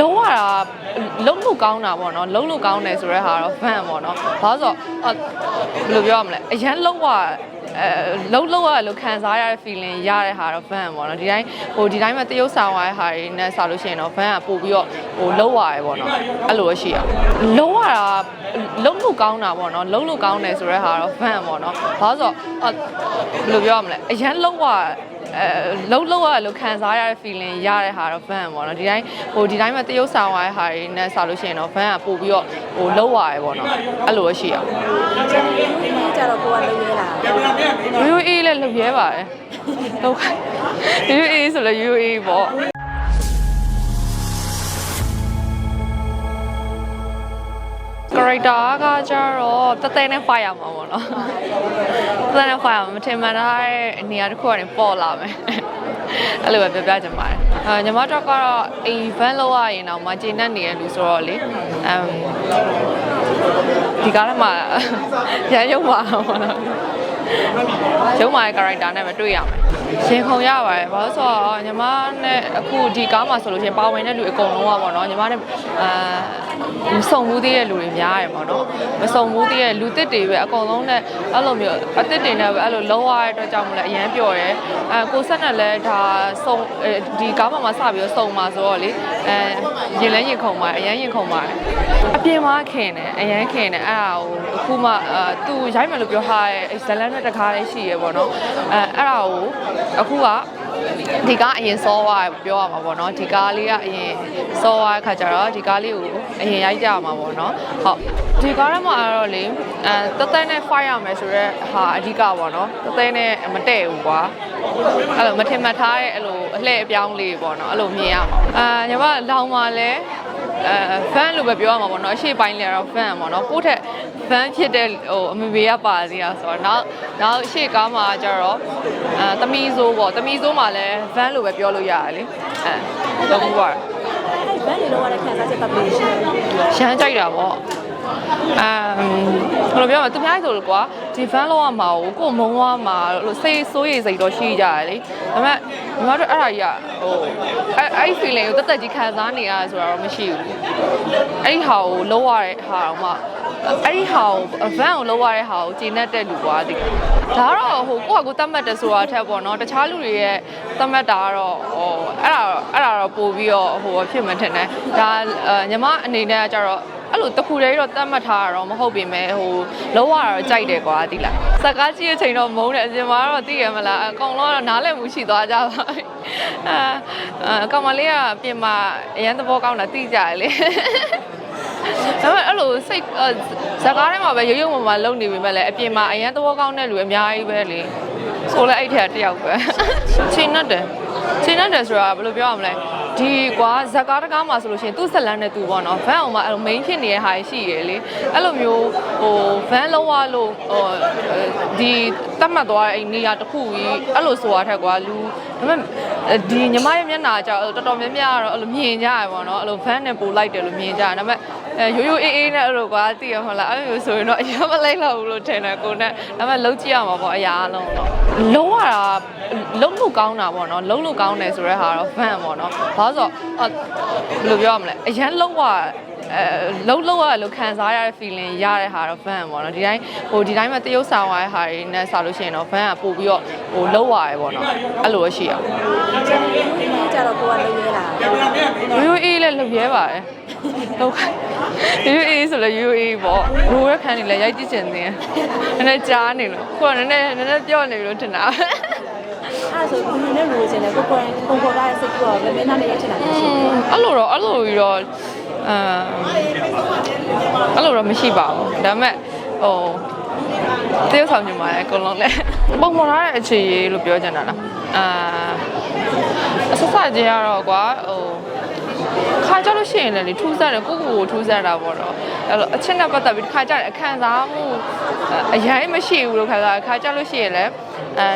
လုံးဝတာလုံးလို့ကောင်းတာပေါ့နော်လုံးလို့ကောင်းတယ်ဆိုတဲ့ဟာတော့ van ပေါ့နော်ဘာလို့ဆိုတော့အာဘယ်လိုပြောရမလဲအရန်လုံးဝအဲလုံးလုံးရလို့ခံစားရတဲ့ feeling ရတဲ့ဟာတော့ van ပေါ့နော်ဒီတိုင်းဟိုဒီတိုင်းမှာတရုပ်ဆောင်ရတဲ့ဟာတွေနဲ့ဆိုလို့ရှိရင်တော့ van ကပို့ပြီးတော့ဟိုလုံးဝရယ်ပေါ့နော်အဲ့လိုပဲရှိရလုံးဝတာလုံးလို့ကောင်းတာပေါ့နော်လုံးလို့ကောင်းတယ်ဆိုတဲ့ဟာတော့ van ပေါ့နော်ဘာလို့ဆိုတော့အာဘယ်လိုပြောရမလဲအရန်လုံးဝ အဲလုံးလုံးရလို့ခံစားရတဲ့ feeling ရတဲ့ဟာတော့ van ပေါ့နော်ဒီတိုင်းဟိုဒီတိုင်းမှာတရုပ်ဆောင်ရတဲ့ဟာတွေနဲ့ဆိုလို့ရှိရင်တော့ van ကပို့ပြီးတော့ဟိုလုံးဝရယ်ပေါ့နော်အဲ့လိုပဲရှိရကျန်ဒီကြတော့ကိုကလုံရဲလာရိုးရိုးအေးလည်းလုပ်ရဲပါတယ်ဟုတ်ကဲ့ရိုးရိုးအေးဆိုလည်းရိုးရိုးအေးပေါ့ ကရိုက်တာကကြတော့တသက်နဲ့ fire မှာပေါ့နော်တသက်နဲ့ fire မှာမထင်မှန်ထားတဲ့နေရာတစ်ခုကနေပေါ်လာမယ်အဲ့လိုပဲပြောပြချင်ပါတယ်အဲညီမတို့ကတော့ event လောက်ရရင်တော့မကျေနပ်နေတဲ့လူဆိုတော့လေအမ်ဒီကားထဲမှာရန်ရုံပါပေါ့နော်ရုံမာရဲ့ character နဲ့ပဲတွေ့ရမယ်ရင်ခုန်ရပါတယ်ဘာလို့ဆိုတော့ညီမနဲ့အခုဒီကားမှာဆိုလို့ရှိရင်ပါဝင်တဲ့လူအကုန်လုံးကပေါ့နော်ညီမနဲ့အာမစုံမှုသေးတဲ့လူတွေများတယ်ပေါ့နော်မစုံမှုသေးတဲ့လူတစ်တွေပဲအကုန်လုံးနဲ့အဲ့လိုမျိုးအတစ်တွေနဲ့ပဲအဲ့လိုလုံးဝရတဲ့အတွက်ကြောင့်မလဲအရန်ပျော်တယ်အဲကိုဆက်နဲ့လည်းဒါစုံဒီကားမှာမှစပြီးတော့စုံမှာဆိုတော့လေအဲရင်လဲရင်ခုန်ပါတယ်အရန်ရင်ခုန်ပါတယ်အပြင်မှာခင်တယ်အရန်ခင်တယ်အဲ့ဒါကိုအခုမှအာသူရိုက်မယ်လို့ပြောထားတဲ့ဇလန်နဲ့တကားလေးရှိရပေါ့နော်အဲအဲ့ဒါကိုအခုက ဒီကားအရင်စောသွားပြောရမှာပေါ့နော်ဒီကားလေးကအရင်စောသွားတဲ့ခါကျတော့ဒီကားလေးကိုအရင်ရိုက်ကြရမှာပေါ့နော်ဟုတ်ဒီကားထဲမှာတော့လေအဲတသက်နဲ့ fight ရမယ်ဆိုတော့ဟာအဓိကပေါ့နော်တသက်နဲ့မတည့်ဘူးကွာအဲ့လိုမထင်မှတ်ထားတဲ့အဲ့လိုအလှည့်အပြောင်းလေးပေါ့နော်အဲ့လိုမြင်ရမှာအာညီမလောင်မှာလဲ အဲ van လို့ပဲပြောရမှာပေါ့နော်အရှိပိုင်းလဲတော့ van ပေါ့နော်ကိုယ့်ထက် van ဖြစ်တဲ့ဟိုအမေဘေးကပါစီရဆိုတော့နောက်နောက်ရှေ့ကားမှာကျတော့အဲသမီးစိုးပေါ့သမီးစိုးမှာလဲ van လို့ပဲပြောလို့ရတယ်လေအဲတော့ဘူးပါအဲ့ဘန်းနေလို့ရတဲ့ခံစားချက်ပတ်ပြီးရှိတယ်ရမ်းကြိုက်တာပေါ့ အမ်ဘယ်လိုပြောမလဲသူများဆိုလို့ကွာဒီ van လောက်ရမှာကိုကိုယ်မုံသွားမှာလို့စိတ်ဆိုးရိမ်စိတ်တော့ရှိကြတယ်လေဒါပေမဲ့ညီမတို့အဲ့ဒါကြီးကဟိုအဲ့အဲ့ဒီ feeling ကိုတက်တက်ကြီးခံစားနေရတယ်ဆိုတာတော့မရှိဘူးအဲ့ဒီဟာကိုလုံးဝတဲ့ဟာတော့မှအဲ့ဒီဟာကို van ကိုလုံးဝတဲ့ဟာကိုကျင့်တတ်တဲ့လူကွာဒီဒါကတော့ဟိုကိုယ့်ဟာကိုယ်တတ်မှတ်တယ်ဆိုတာထက်ပေါ့နော်တခြားလူတွေရဲ့တတ်မှတ်တာကတော့ဟိုအဲ့ဒါအဲ့ဒါတော့ပို့ပြီးတော့ဟိုဖြစ်မှထင်တယ်ဒါညီမအနေနဲ့ကကြတော့ အဲ့လိုတခုတည်းတော့တတ်မှတ်ထားတာတော့မဟုတ်ပေမဲ့ဟိုလုံးဝတော့ကြိုက်တယ်ကွာတိလားစကားကြည့်တဲ့အချိန်တော့မုန်းတယ်အပြင်မှာတော့သိရမလားအကောင်လုံးကတော့နားလည်မှုရှိသွားကြပါပြီအာအကောင်မလေးကပြင်မှာအရန်သဘောကောင်းတာသိကြတယ်လေဒါပေမဲ့အဲ့လိုစိတ်ဇကားထဲမှာပဲရုပ်ရုပ်မမလုံနေပြီမဲ့လည်းအပြင်မှာအရန်သဘောကောင်းတဲ့လူအများကြီးပဲလေဆိုလဲအဲ့ထက်တယောက်ပဲချိန်နဲ့တယ်ချိန်နဲ့တယ်ဆိုတာဘယ်လိုပြောရမလဲ ဒီကွာဇကားတကားမှာဆိုလို့ရှိရင်သူ့ဆက်လန်းနဲ့သူပေါ့နော် van အောင်မှာအဲ့လို main ဖြစ်နေတဲ့ဟာရှိရလေအဲ့လိုမျိုးဟို van လုံးဝလို့ဟိုဒီ တတ်မှတ်သွားတဲ့အဲ့နေရာတစ်ခုကြီးအဲ့လိုဆိုတာထက်ကွာလူဒါပေမဲ့ဒီညီမရဲ့မျက်နှာကြောင့်တော်တော်များများကတော့အဲ့လိုမြင်ကြရပေါ့နော်အဲ့လို van နဲ့ပို့လိုက်တယ်လို့မြင်ကြတယ်ဒါပေမဲ့အဲရိုးရိုးအေးအေးနဲ့အဲ့လိုကွာသိရမလားအဲ့လိုဆိုရင်တော့အရင်မလိုက်တော့ဘူးလို့ထင်တယ်ကိုနဲ့ဒါပေမဲ့လုံးကြည့်ရမှာပေါ့အရာအလုံးတော့လုံးဝတာလုံးလို့ကောင်းတာပေါ့နော်လုံးလို့ကောင်းတယ်ဆိုတဲ့ဟာတော့ van ပေါ့နော်ဘာလို့ဆိုတော့ဘယ်လိုပြောရမလဲအရန်လုံးဝ အဲလုံးလုံးရလို့ခံစားရတဲ့ feeling ရတဲ့ဟာတော့ van ပေါ့နော်ဒီတိုင်းဟိုဒီတိုင်းမှာတရုပ်ဆောင်ရတဲ့ဟာတွေနဲ့ဆိုလို့ရှိရင်တော့ van ကပို့ပြီးတော့ဟိုလုံးဝရယ်ပေါ့နော်အဲ့လိုပဲရှိရကျန်ဒီကြတော့ကိုကလုံရဲလာရိုးရိုးအေးလည်းလုပ်ရဲပါတယ်ဟုတ်ကဲ့ရိုးရိုးအေးဆိုလည်းရိုးရိုးအေးပေါ့ရိုးရခန်းနေလည်းရိုက်ကြည့်ချင်သေးတယ်နည်းနည်းကြားနေလို့ကိုကနည်းနည်းနည်းနည်းပြော့နေပြီလို့ထင်တာအဲ့ဆိုဒီနေ့လိုချင်တယ်ကိုကိုပုံပေါ်လာတဲ့စိတ်ကတော့လည်းမင်းသားနဲ့ရချင်တာရှိတယ်အဲ့လိုတော့အဲ့လိုပြီးတော့ အမ်အဲ့လိုတော့မရှိပါဘူးဒါပေမဲ့ဟိုတရုပ်ဆောင်ညီမလည်းအကုန်လုံးလည်းပုံပေါ်လာတဲ့အခြေရေးလို့ပြောချင်တာလားအာအဆက်ဆက်ချင်းကတော့ကွာဟိုခါကြလို့ရှိရင်လည်းလေထူးဆန်းတယ်ကိုကိုကိုထူးဆန်းတာပေါ့တော့အဲ့လိုအချက်နဲ့ပတ်သက်ပြီးခါကြတယ်အခန်းစားမှုအရင်မရှိဘူးလို့ခါကြခါကြလို့ရှိရင်လည်းအဲ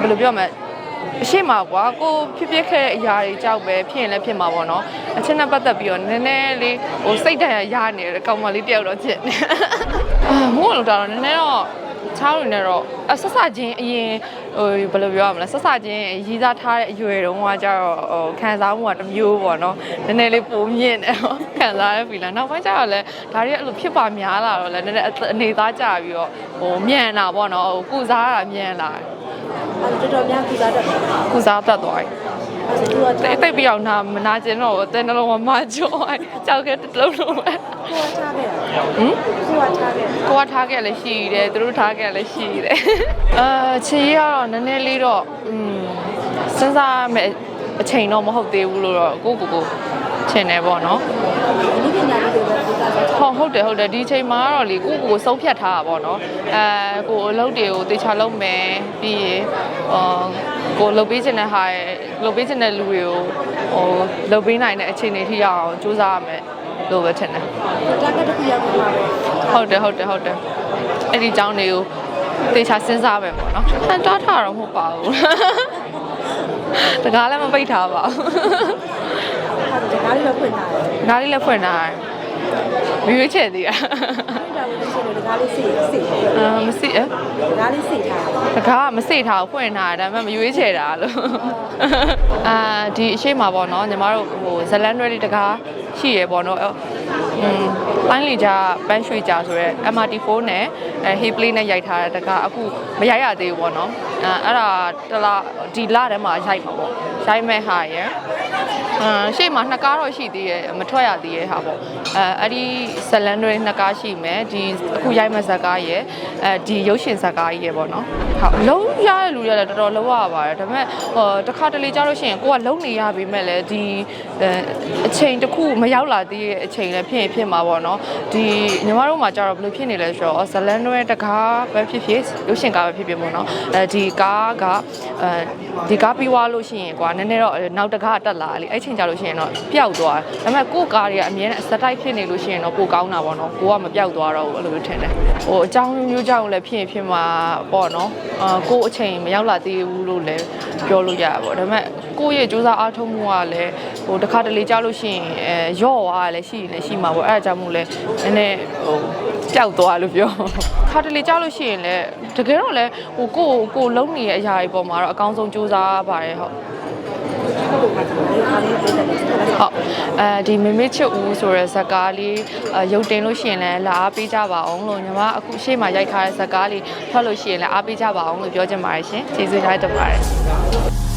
ဘယ်လိုပြောမလဲ အရှိမှာကွာကိုဖြစ်ဖြစ်ခဲ့တဲ့အရာတွေကြောက်ပဲဖြစ်ရင်လည်းဖြစ်မှာပေါ့နော်အချက်နဲ့ပတ်သက်ပြီးတော့နည်းနည်းလေးဟိုစိတ်ဓာတ်ရရနေတယ်ကောင်မလေးတယောက်တော့ဖြစ်နေအာမို့လို့တော့နည်းနည်းတော့ချားလို့နေတော့အဆက်ဆက်ချင်းအရင်ဟိုဘယ်လိုပြောရမလဲဆက်စချင်းရည်စားထားတဲ့အရွယ်တုန်းကကျတော့ဟိုခံစားမှုကတစ်မျိုးပေါ့နော်နည်းနည်းလေးပုံမြင့်တယ်ဟောခံစားရပြီလားနောက်ပိုင်းကျတော့လည်းဒါတွေအဲ့လိုဖြစ်ပါများလာတော့လည်းနည်းနည်းအနေသားကြပြီးတော့ဟိုမြန်လာပေါ့နော်ဟိုကုစားတာမြန်လာတယ် အဲ့တော့တော်တော်များကုစားတတ်တယ်ကုစားတတ်သွားတယ်အဲ့ဆိုသူကတိတ်တိတ်ပြောင်းနာမနာကျင်တော့ဘူးအတဲ့နှလုံးကမကြောက်ကြောက်ခဲ့တစ်လုံးလုံးပဲကိုကထားခဲ့တာဟမ်ကိုကထားခဲ့ကိုကထားခဲ့လည်းရှိတယ်သူတို့ထားခဲ့လည်းရှိတယ်အာချီရတော့နည်းနည်းလေးတော့อืมစဉ်းစားမယ်အချိန်တော့မဟုတ်သေးဘူးလို့တော့ကိုကိုကိုချင်တယ်ပေါ့နော်ဒီပညာလေးတွေပဲဒီကစား ဟုတ်ဟုတ်တယ်ဟုတ်တယ်ဒီအချိန်မှာကတော့လေကိုကိုကိုဆုံးဖြတ်ထားတာပေါ့နော်အဲကိုအလုပ်တွေကိုတေချာလုပ်မယ်ပြီးရင်အာကိုလုပ်ပေးချင်တဲ့ဟာရဲ့လုပ်ပေးချင်တဲ့လူတွေကိုဟိုလုပ်ပေးနိုင်တဲ့အခြေအနေထိရအောင်စူးစမ်းရမယ်လို့ပဲထင်တယ်တာကတစ်ခုရောက်မှာပဲဟုတ်တယ်ဟုတ်တယ်ဟုတ်တယ်အဲ့ဒီအကြောင်းတွေကိုတေချာစဉ်းစားပဲပေါ့နော်ဟန်တားထားတော့မဟုတ်ပါဘူးတကားလည်းမပိတ်ထားပါဘူးအဲ့ဒါဒါလေးပဲဖွင့်ထားတယ်တကားလေးလည်းဖွင့်ထားတယ် မရွေးချယ်သေးတာအဲ့ဒါကိုသိတယ်ဒါလေးစိတ်စိတ်အာမစိအဲဒါလေးစိတ်ထားတယ်တကားကမစိထားဘူးဖွင့်ထားတယ်ဒါပေမဲ့မရွေးချယ်တာလို့အာဒီအရှိမပေါ့နော်ညီမတို့ဟိုဇလန်ရွဲလေးတကားရှိရပေါ့နော်อืมပိုင်းလီကြပန်းရွှေကြဆိုရဲ MRT4 နဲ့အဲ Hey Play နဲ့ရိုက်ထားတဲ့တကားအခုမရိုက်ရသေးဘူးပေါ့နော်အဲအဲ့ဒါတလားဒီလထဲမှာရိုက်မှာပေါ့ရိုက်မဲ့ဟာရယ်အာရှေ့မှာနှစ်ကားတော့ရှိသေးရဲ့မထွက်ရသေးရဲ့ဟာပေါ့အဲအဲ့ဒီဇလန်တွေနှစ်ကားရှိမယ်ဒီအခုရိုက်မဲ့ဇာတ်ကားရယ်အဲဒီရုပ်ရှင်ဇာတ်ကားကြီးရယ်ပေါ့နော်ဟုတ်လုံးရတဲ့လူတွေလည်းတော်တော်လုံးရပါတယ်ဒါပေမဲ့ဟိုတစ်ခါတလေကြားလို့ရှိရင်ကိုကလုံးနေရပြီမဲ့လည်းဒီအဲအချိန်တစ်ခုမရောက်လာသေးတဲ့အချိန်လည်းဖြစ်ရင်ဖြစ်မှာပေါ့နော်ဒီညီမတို့မှာကြတော့ဘယ်လိုဖြစ်နေလဲဆိုတော့ဇလန်တွေတကားပဲဖြစ်ဖြစ်ရုပ်ရှင်ကားပဲဖြစ်ဖြစ်ပေါ့နော်အဲဒီကားကအဲဒီကားပြီးသွားလို့ရှိရင်ကွာနည်းနည်းတော့နောက်တကားတက်လာလေအဲ့ချိန်ကြလို့ရှိရင်တော့ပျောက်သွားတယ်ဒါပေမဲ့ကို့ကားတွေကအမြဲတမ်းစတိုက်ဖြစ်နေလို့ရှိရင်တော့ပိုကောင်းတာပေါ့နော်ကိုကမပျောက်သွားတော့ဘူးအဲ့လိုမျိုးထင်တယ်ဟိုအကြောင်းမျိုးကြောင့်လည်းဖြစ်ရင်ဖြစ်မှာပေါ့နော်အာကို့အချိန်မရောက်လာသေးဘူးလို့လည်းပြောလို့ရတာပေါ့ဒါပေမဲ့ကိုယ့်ရဲ့စူးစမ်းအားထုတ်မှုကလည်းဟိုတစ်ခါတလေကြားလို့ရှိရင်အဲရော့သွားလည်းရှိရင်လည်းရှိမှာပေါ့အဲ့ဒါကြောင့်မို့လဲနည်းနည်းဟိုပျောက်သွားလို့ပြောခါတလေကြားလို့ရှိရင်လည်းတကယ်တော့လည်းဟိုကိုယ့်ကိုယ်လုံးနေတဲ့အရာတွေပေါ်မှာတော့အကောင်းဆုံးစူးစမ်းပါတယ်ဟုတ် ဟုတ်ပါဘူးဒါလေးပြတယ်ဟုတ်အဲဒီမမေချစ်ဦးဆိုတဲ့ဇာတ်ကားလေးအဲရုပ်တင်လို့ရှိရင်လည်းလာအားပေးကြပါအောင်လို့ညီမအခုရှေ့မှာရိုက်ထားတဲ့ဇာတ်ကားလေးထွက်လို့ရှိရင်လည်းအားပေးကြပါအောင်လို့ပြောချင်ပါတယ်ရှင်ကျေးဇူးတင်ပါတယ်